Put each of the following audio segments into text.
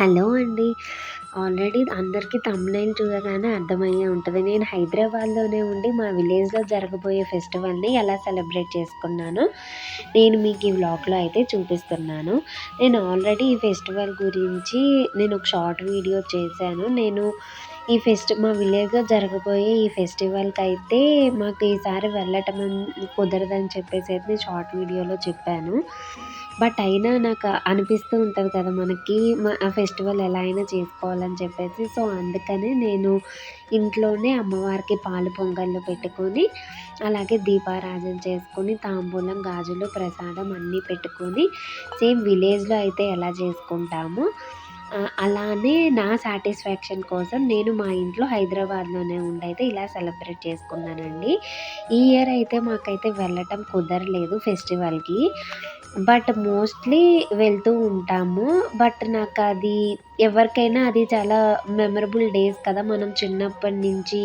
Hello అండి. Already అందరికీ thumbnail చూడగానే అర్థమయ్యే ఉంటుంది. నేను హైదరాబాద్లోనే ఉండి మా విలేజ్లో జరగబోయే ఫెస్టివల్ని ఎలా సెలబ్రేట్ చేసుకున్నాను నేను మీకు ఈ వ్లాగ్లో అయితే చూపిస్తున్నాను. నేను ఆల్రెడీ ఈ ఫెస్టివల్ గురించి నేను ఒక షార్ట్ వీడియో చేశాను. నేను ఈ ఫెస్ట్ మా విలేజ్లో జరగబోయే ఈ ఫెస్టివల్కి అయితే మాకు ఈసారి వెళ్ళటం కుదరదని చెప్పేసి అయితే షార్ట్ వీడియోలో చెప్పాను. బట్ అయినా నాకు అనిపిస్తూ ఉంటుంది కదా మనకి ఆ ఫెస్టివల్ ఎలా అయినా చేసుకోవాలని చెప్పేసి. సో అందుకనే నేను ఇంట్లోనే అమ్మవారికి పాలు పొంగళ్ళు పెట్టుకొని అలాగే దీపారాధన చేసుకొని తాంబూలం గాజులు ప్రసాదం అన్నీ పెట్టుకొని సేమ్ విలేజ్లో అయితే ఎలా చేసుకుంటామో అలానే నా సాటిస్ఫాక్షన్ కోసం నేను మా ఇంట్లో హైదరాబాద్లోనే ఉండైతే ఇలా సెలబ్రేట్ చేసుకున్నానండి. ఈ ఇయర్ అయితే మాకైతే వెళ్ళటం కుదరలేదు ఫెస్టివల్కి. బట్ మోస్ట్లీ వెళ్తూ ఉంటాము. బట్ నాకు అది ఎవరికైనా అది చాలా మెమరబుల్ డేస్ కదా మనం చిన్నప్పటి నుంచి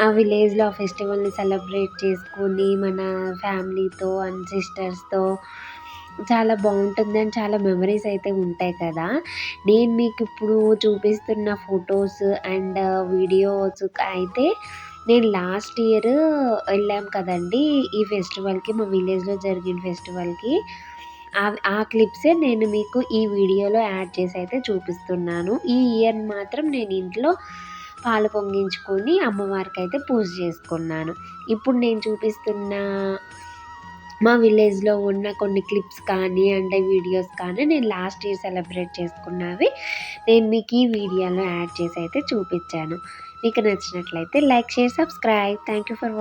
ఆ విలేజ్లో ఆ ఫెస్టివల్ని సెలబ్రేట్ చేసుకొని మన ఫ్యామిలీతో అండ్ సిస్టర్స్తో చాలా బాగుంటుంది అండ్ చాలా మెమరీస్ అయితే ఉంటాయి కదా. నేను మీకు ఇప్పుడు చూపిస్తున్న ఫొటోస్ అండ్ వీడియోస్ అయితే నేను లాస్ట్ ఇయర్ వెళ్ళాం కదండి ఈ ఫెస్టివల్కి మా విలేజ్లో జరిగిన ఫెస్టివల్కి ఆ క్లిప్సే నేను మీకు ఈ వీడియోలో యాడ్ చేసి అయితే చూపిస్తున్నాను. ఈ ఇయర్ మాత్రం నేను ఇంట్లో పాలు పొంగించుకొని అమ్మవారికి అయితే పూజ చేసుకున్నాను. ఇప్పుడు నేను చూపిస్తున్న మా విలేజ్లో ఉన్న కొన్ని క్లిప్స్ కానీ అంటే వీడియోస్ కానీ నేను లాస్ట్ ఇయర్ సెలబ్రేట్ చేసుకున్నవి. నేను మీకు ఈ వీడియోలో యాడ్ చేసి అయితే చూపించాను. మీకు నచ్చినట్లయితే like share subscribe thank you for